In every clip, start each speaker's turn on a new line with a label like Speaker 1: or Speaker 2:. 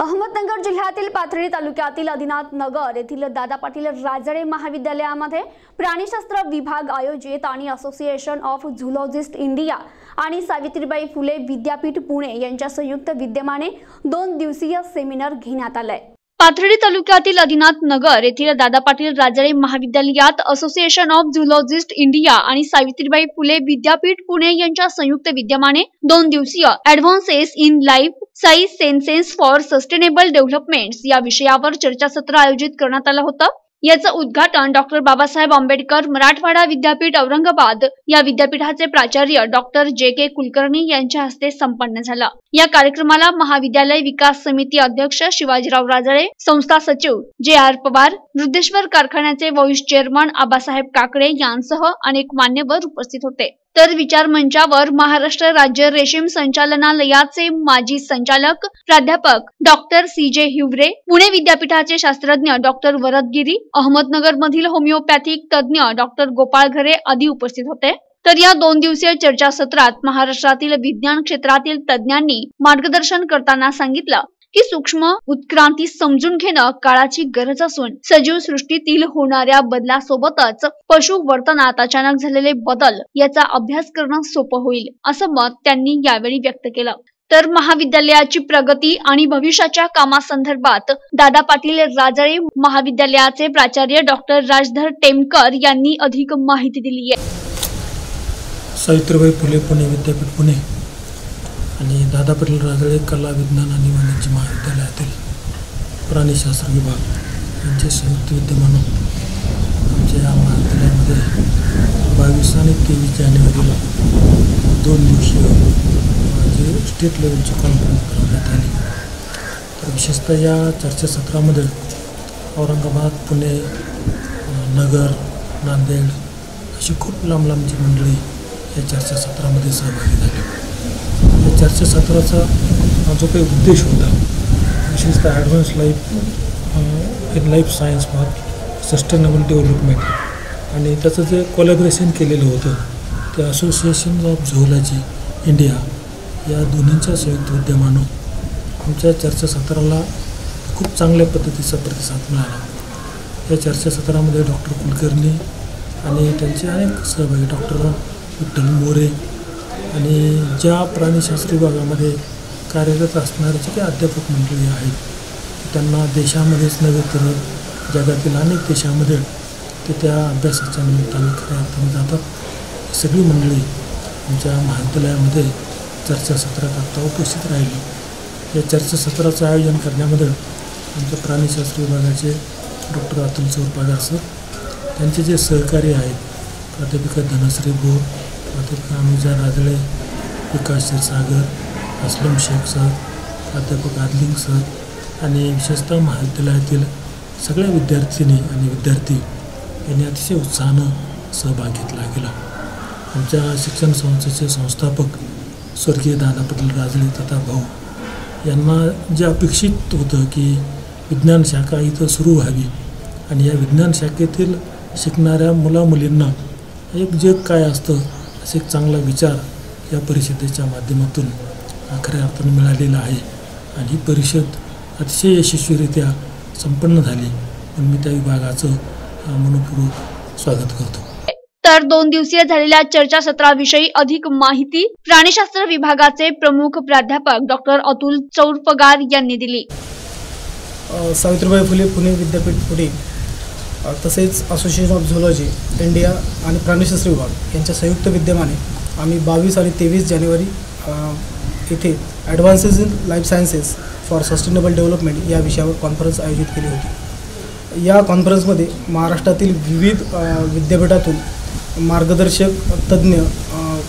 Speaker 1: अहमदनगर जिल्ह्यातील पाथर्डी तालुक्यातील आदिनाथ नगर येथील दादा पाटील राजळे महाविद्यालयामध्ये प्राणीशास्त्र विभाग आयोजित आणि असोसिएशन ऑफ झुलॉजिस्ट इंडिया आणि सावित्रीबाई फुले विद्यापीठ पुणे यांच्या संयुक्त विद्यमाने दोन दिवसीय सेमिनार घेण्यात आलाय. पाथर्डी तालुक्यातील आदिनाथ नगर येथील दादा पाटील राजारे महाविद्यालयात असोसिएशन ऑफ झुलॉजिस्ट इंडिया आणि सावित्रीबाई फुले विद्यापीठ पुणे यांच्या संयुक्त विद्यमाने दोन दिवसीय advances in life sciences for sustainable development या विषयावर चर्चासत्र आयोजित करण्यात आलं होतं. याचं उद्घाटन डॉक्टर बाबासाहेब आंबेडकर मराठवाडा विद्यापीठ औरंगाबाद या विद्यापीठाचे प्राचार्य डॉक्टर जे के कुलकर्णी यांच्या हस्ते संपन्न झालं. या कार्यक्रमाला महाविद्यालय विकास समिती अध्यक्ष शिवाजीराव राजळे संस्था सचिव जे आर पवार वृद्धेश्वर कारखान्याचे व्हाईस चेअरमन आबासाहेब काकडे यांसह अनेक मान्यवर उपस्थित होते. तर विचार मंचावर महाराष्ट्र राज्य रेशीम संचालनालयाचे माजी संचालक प्राध्यापक डॉक्टर सी जे हिवरे पुणे विद्यापीठाचे शास्त्रज्ञ डॉक्टर वरदगिरी अहमदनगर मधील होमिओपॅथिक तज्ज्ञ डॉक्टर गोपाळ घरे आदी उपस्थित होते. तर या दोन दिवसीय चर्चासत्रात महाराष्ट्रातील विज्ञान क्षेत्रातील तज्ज्ञांनी मार्गदर्शन करताना सांगितलं की सूक्ष्म उत्क्रांती समजून घेणं काळाची गरज असून सजीव सृष्टीतील होणाऱ्या बदलासोबतच पशु वर्तनात अचानक झालेले बदल याचा अभ्यास करणं सोपं होईल असं मत त्यांनी यावेळी व्यक्त केलं. तर महाविद्यालयाची प्रगती आणि भविष्याच्या कामासंदर्भात दादा पाटील राजळे महाविद्यालयाचे प्राचार्य डॉक्टर राजधर टेमकर यांनी अधिक माहिती दिली आहे.
Speaker 2: सावित्रीबाई फुले पुणे विद्यापीठ पुणे. आणि दादा पाटील राजळे कला विज्ञान आणि वाणिज्य महाविद्यालयातील प्राणीशास्त्र विभाग यांचे संयुक्त विद्यमान आमच्या या महाविद्यालयामध्ये बावीस आणि तेवीस जानेवारीला दोन दिवसीय जे स्टेट लेवलची कॉन्फरन्स भरवण्यात आली. तर विशेषतः या चर्चासत्रामध्ये औरंगाबाद पुणे नगर नांदेड अशी खूप लांब लांबची मंडळी या चर्चासत्रामध्ये सहभागी झाली. चर्चासत्राचा जो काही उद्देश होता विशेषतः advance life in life science for sustainable development आणि त्याचं जे कोलॅबरेशन केलेलं होतं ते असोसिएशन ऑफ झोलॉजी इंडिया या दोन्हींच्या संयुक्त विद्यमानं आमच्या चर्चासत्राला खूप चांगल्या पद्धतीचा प्रतिसाद मिळाला. या चर्चासत्रामध्ये डॉक्टर कुलकर्णी आणि त्यांचे अनेक सहभागी डॉक्टर विठ्ठल मोरे आणि ज्या प्राणीशास्त्र विभागामध्ये कार्यरत असणारे जे काही अध्यापक मंडळी आहेत त्यांना देशामध्येच नव्हे तर जगातील अनेक देशामध्ये ते त्या अभ्यासाच्या निमित्ताने खऱ्या अर्थाने जातात. सगळी मंडळी आमच्या महाविद्यालयामध्ये चर्चासत्राकरता उपस्थित राहिली. या चर्चासत्राचं आयोजन करण्यामध्ये आमच्या प्राणीशास्त्र विभागाचे डॉक्टर अतुल चौरपागार सर त्यांचे जे सहकारी आहेत प्राध्यापिका धनश्री बोर प्राध्यापक अनुजा राजळे विकास क्षीरसागर असलम शेख सर प्राध्यापक आदलिंग सर आणि विशेषतः महाविद्यालयातील सगळ्या विद्यार्थिनी आणि विद्यार्थी यांनी अतिशय उत्साहानं सहभाग घेतला गेला. आमच्या शिक्षण संस्थेचे संस्थापक स्वर्गीय दादा पाटील राजळे तथा भाऊ यांना जे अपेक्षित होतं की विज्ञान शाखा इथं सुरू व्हावी आणि या विज्ञान शाखेतील शिकणाऱ्या मुलामुलींना एक जग काय असतं असे एक चांगला विचार या परिषदेच्या माध्यमातून खऱ्या अर्थानं मिळालेला आहे. आणि ही परिषद अतिशय यशस्वीरित्या संपन्न झाली. म्हणून मी त्या विभागाचं मनपूर्वक स्वागत करतो.
Speaker 1: तर दोन दिवसीय झालेल्या चर्चासत्राविषयी अधिक माहिती प्राणीशास्त्र विभागाचे प्रमुख प्राध्यापक डॉक्टर अतुल चौरपगार यांनी दिली.
Speaker 3: सावित्रीबाई फुले पुणे विद्यापीठ पुणे. अ, तसेच असोसिएशन ऑफ झोलॉजी इंडिया आणि प्राणीशास्त्र विभाग यांच्या संयुक्त विद्यमाने आम्ही बावीस आणि तेवीस जानेवारी येथे advances in life sciences for sustainable development या विषयावर कॉन्फरन्स आयोजित केली होती. या कॉन्फरन्समध्ये महाराष्ट्रातील विविध विद्यापीठातून मार्गदर्शक तज्ज्ञ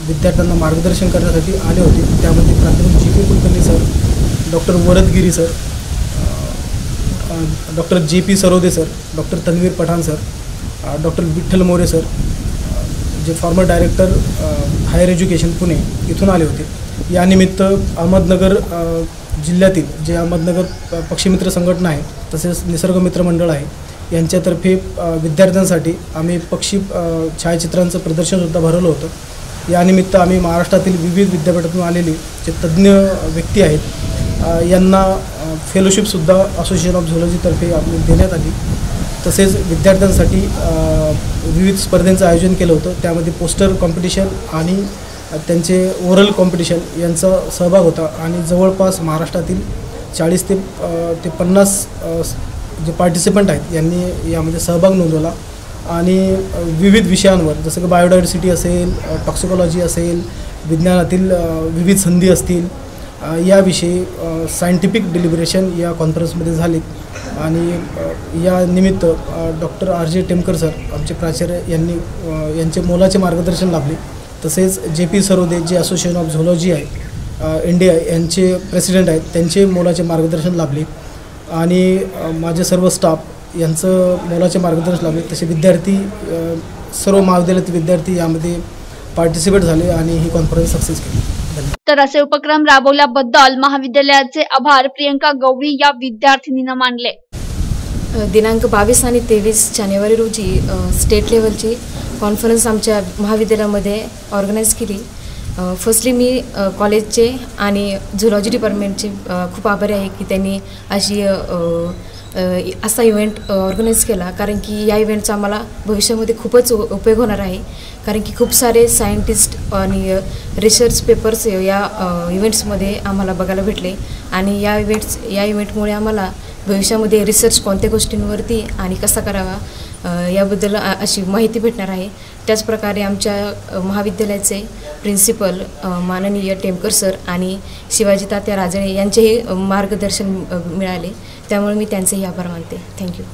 Speaker 3: विद्यार्थ्यांना मार्गदर्शन करण्यासाठी आले होते. त्यामध्ये प्राध्यापक G K Kulkarni sir doctor Varadgiri sir doctor J P Sarode sir doctor Tanveer Pathan sir doctor Vitthal More sir जे former director higher education Pune इथून आले होते. यानिमित्त अहमदनगर जिल्ह्यातील जे अहमदनगर पक्षीमित्र संघटना आहे तसेच निसर्ग मित्र मंडळ आहे यांच्यातर्फे विद्यार्थ्यांसाठी आम्ही पक्षी छायाचित्रांचं प्रदर्शनसुद्धा भरवलं होतं. यानिमित्त आम्ही महाराष्ट्रातील विविध विद्यापीठातून आलेले जे तज्ज्ञ व्यक्ती आहेत यांना फेलोशिपसुद्धा असोसिएशन ऑफ झुलॉजीतर्फे आपली देण्यात आली. तसेच विद्यार्थ्यांसाठी विविध स्पर्धेंचं आयोजन केलं होतं. त्यामध्ये पोस्टर कॉम्पिटिशन आणि त्यांचे ओरल कॉम्पिटिशन यांचा सहभाग होता. आणि जवळपास महाराष्ट्रातील चाळीस ते ते पन्नास जे पार्टिसिपंट आहेत यांनी यामध्ये सहभाग नोंदवला. आणि विविध विषयांवर जसं की बायोडायव्हर्सिटी असेल टॉक्सिकॉलॉजी असेल विज्ञानातील विविध संधी असतील याविषयी सायंटिफिक डिलिबरेशन या कॉन्फरन्समध्ये झाले आणि या निमित्त doctor R J Temkar sir आमचे प्राचार्य यांनी यांचे मोलाचे मार्गदर्शन लाभले. तसेच जे पी सरोदे जे असोसिएशन ऑफ झोलॉजी आहे इंडिया यांचे प्रेसिडेंट आहेत त्यांचे मोलाचे मार्गदर्शन लाभले. आणि माझे सर्व स्टाफ यांचं मोलाचे मार्गदर्शन लाभले. तसे विद्यार्थी सर्व महाविद्यालयातील विद्यार्थी यामध्ये पार्टिसिपेट झाले आणि ही कॉन्फरन्स सक्सेस केली.
Speaker 1: तर असे उपक्रम राबवल्याबद्दल महाविद्यालयाचे आभार. प्रियंका गवळी या विद्यार्थिनीनं मानले.
Speaker 4: दिनांक बावीस आणि तेवीस जानेवारी रोजी स्टेट लेवलची कॉन्फरन्स आमच्या महाविद्यालयामध्ये ऑर्गनाईज केली. फर्स्टली मी कॉलेजचे आणि झुलॉजी डिपार्टमेंटचे खूप आभारी आहे की त्यांनी अशी असा इव्हेंट ऑर्गनाईज केला. कारण की या इव्हेंटचा आम्हाला भविष्यामध्ये खूपच उपयोग होणार आहे. कारण की खूप सारे सायंटिस्ट आणि रिसर्च पेपर्स या इव्हेंट्समध्ये आम्हाला बघायला भेटले. आणि या इव्हेंट्स या इव्हेंटमुळे आम्हाला भविष्यामध्ये रिसर्च कोणत्या गोष्टींवरती आणि कसा करावा याबद्दल अशी माहिती भेटणार आहे. त्याचप्रकारे आमच्या महाविद्यालयाचे प्रिन्सिपल माननीय टेमकर सर आणि शिवाजी तात्या राजळे यांचेही मार्गदर्शन मिळाले. त्यामुळे मी त्यांचेही आभार मानते. थँक्यू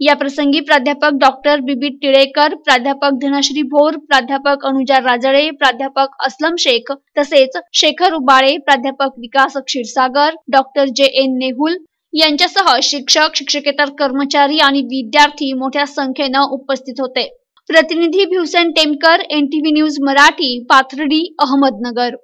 Speaker 1: या प्रसंगी प्राध्यापक डॉक्टर बिबी टिळेकर प्राध्यापक धनश्री भोर प्राध्यापक अनुजा राजळे प्राध्यापक अस्लम शेख तसेच शेखर उबाळे प्राध्यापक Vikas Kshirsagar doctor J N Nehul यांच्यासह शिक्षक शिक्षकेतर कर्मचारी आणि विद्यार्थी मोठ्या संख्येनं उपस्थित होते. प्रतिनिधी भिवसेन टेमकर एनटीव्ही न्यूज मराठी पाथर्डी अहमदनगर.